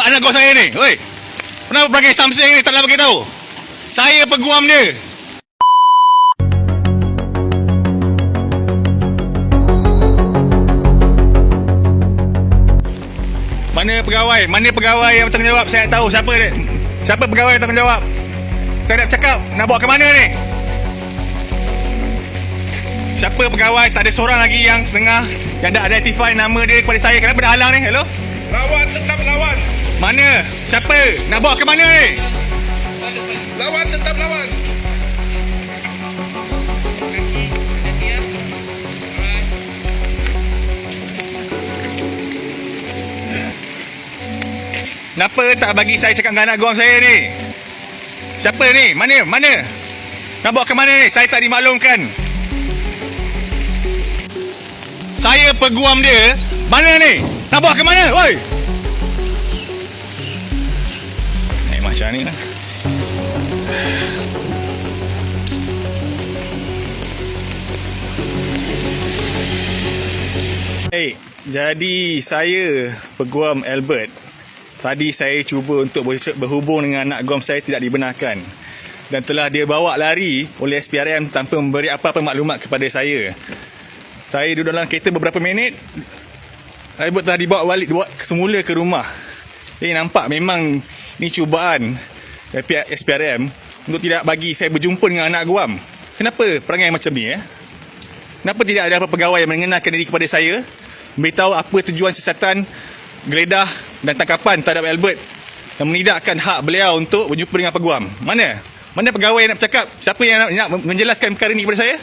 Anak kau saya ni, oi. Kenapa perangai something ni tak nak bagi tahu? Saya peguam dia. Mana pegawai? Mana pegawai yang bertanggungjawab? Saya nak tahu siapa dia. Siapa pegawai yang bertanggungjawab? Saya nak cakap, nak bawa ke mana ni? Siapa pegawai? Tak ada seorang lagi yang tengah yang dah identify nama dia kepada saya. Kenapa dah halang ni? Hello? Lawan tetap lawan. Mana? Siapa? Nak bawa ke mana ni? Lawan tetap lawan. Kenapa tak bagi saya cakap dengan anak guam saya ni? Siapa ni? Mana? Mana? Nak bawa ke mana ni? Saya tak dimaklumkan. Saya peguam dia. Mana ni? Nak bawa ke mana? Woi! Macam ni lah. Hey, jadi saya peguam Albert Tadi saya cuba untuk ber- berhubung dengan anak gom saya tidak dibenarkan dan telah dia bawa lari oleh SPRM tanpa memberi apa-apa maklumat kepada saya. Saya duduk dalam kereta beberapa minit. Albert telah dibawa balik semula ke rumah. Jadi nampak memang ni cubaan dari pihak SPRM untuk tidak bagi saya berjumpa dengan anak guam. Kenapa perangai macam ni eh? Kenapa tidak ada apa pegawai yang mengenalkan diri kepada saya? Beritahu apa tujuan siasatan geledah dan tangkapan terhadap Albert dan menidakkan hak beliau untuk berjumpa dengan peguam. Mana? Mana pegawai yang nak bercakap? Siapa yang nak, nak menjelaskan perkara ini kepada saya?